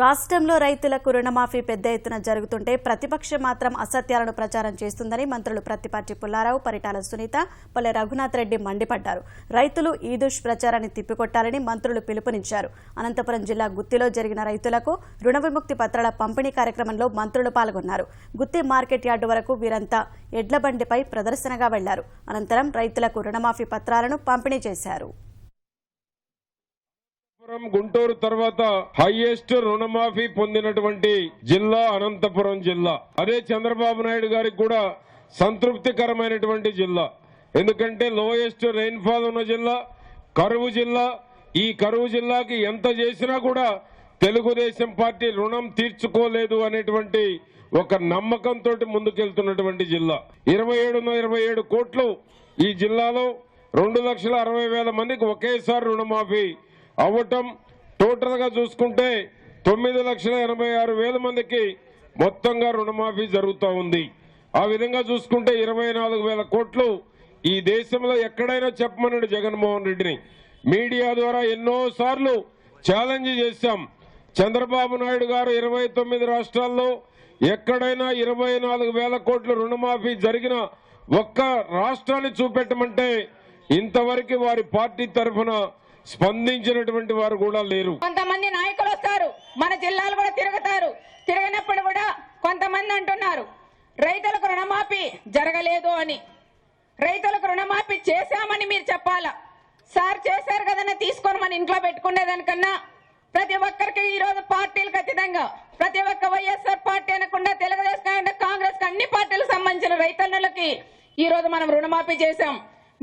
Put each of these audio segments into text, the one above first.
రాష్ట్రంలో రైతులకు రుణమాఫీ పెద్ద ఎత్తున జరుగుతుంటే ప్రతిపక్షం మాత్రం అసత్యాలను ప్రచారం చేస్తుందని మంత్రులు ప్రత్తిపాటి పుల్లారావు పరిటాల సునీత పల్లె రఘునాథ్ రెడ్డి మండిపడ్డారు. రైతులు ఈ దుష్ప్రచారాన్ని తిప్పికొట్టాలని మంత్రులు పిలుపునిచ్చారు. అనంతపురం జిల్లా గుత్తిలో జరిగిన రైతులకు రుణ విముక్తి పత్రాల పంపిణీ కార్యక్రమంలో మంత్రులు పాల్గొన్నారు. గుత్తి మార్కెట్ యార్డు వరకు వీరంతా ఎడ్ల బండిపై ప్రదర్శనగా వెళ్ళారు. అనంతరం రైతులకు రుణమాఫీ పత్రాలను పంపిణీ చేశారు. అనంతపురం గుంటూరు తర్వాత హైయెస్ట్ రుణమాఫీ పొందినటువంటి జిల్లా అనంతపురం జిల్లా. అదే చంద్రబాబు నాయుడు గారికి కూడా సంతృప్తికరమైనటువంటి జిల్లా. ఎందుకంటే లోయెస్ట్ రెయిన్ఫాల్ ఉన్న జిల్లా కరువు జిల్లా. ఈ కరువు జిల్లాకి ఎంత చేసినా కూడా తెలుగుదేశం పార్టీ రుణం తీర్చుకోలేదు అనేటువంటి ఒక నమ్మకంతో ముందుకెళ్తున్నటువంటి జిల్లా. ఇరవై ఏడు ఇరవై ఏడు కోట్లు ఈ జిల్లాలో రెండు లక్షల అరవై వేల మందికి ఒకేసారి రుణమాఫీ అవ్వటం టోటల్గా చూసుకుంటే తొమ్మిది లక్షల ఎనభై ఆరు వేల మందికి మొత్తంగా రుణమాఫీ జరుగుతూ ఉంది. ఆ విధంగా చూసుకుంటే ఇరవై నాలుగు వేల కోట్లు ఈ దేశంలో ఎక్కడైనా చెప్పమన్నాడు జగన్మోహన్ రెడ్డిని. మీడియా ద్వారా ఎన్నో సార్లు ఛాలెంజ్ చేశాం. చంద్రబాబు నాయుడు గారు ఇరవై తొమ్మిది రాష్ట్రాల్లో ఎక్కడైనా ఇరవై నాలుగు వేల కోట్ల రుణమాఫీ జరిగిన ఒక్క రాష్ట్రాన్ని చూపెట్టమంటే ఇంతవరకు వారి పార్టీ తరఫున స్పందించినటువంటి వారు కూడా లేరు. కొంతమంది నాయకులు వస్తారు. మన జిల్లాలు కూడా తిరుగుతారు. తిరిగినప్పుడు కూడా కొంతమంది అంటున్నారు. రైతులకు రుణమాఫీ జరగలేదు అని. రైతులకు రుణమాఫీ చేశామని మీరు చెప్పాలా? సార్ చేశారు కదన్నా తీసుకొని మన ఇంట్లో పెట్టుకునేదానికన్నా ప్రతి ఒక్కరికి ఈ రోజు పార్టీలు ఖచ్చితంగా. ప్రతి ఒక్క వైఎస్ఆర్ పార్టీ అనకుండా తెలుగుదేశం కాకుండా కాంగ్రెస్ అన్ని పార్టీలకు సంబంధించిన రైతన్నులకి ఈ రోజు మనం రుణమాఫీ చేశాం.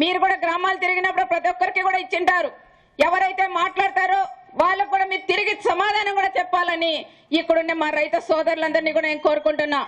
మీరు కూడా గ్రామాలు తిరిగినప్పుడు ప్రతి ఒక్కరికి కూడా ఇచ్చింటారు. ఎవరైతే మాట్లాడతారో వాళ్ళకు కూడా మీరు తిరిగి సమాధానం కూడా చెప్పాలని ఇక్కడున్న మా రైతు సోదరులందరినీ కూడా నేను కోరుకుంటున్నా.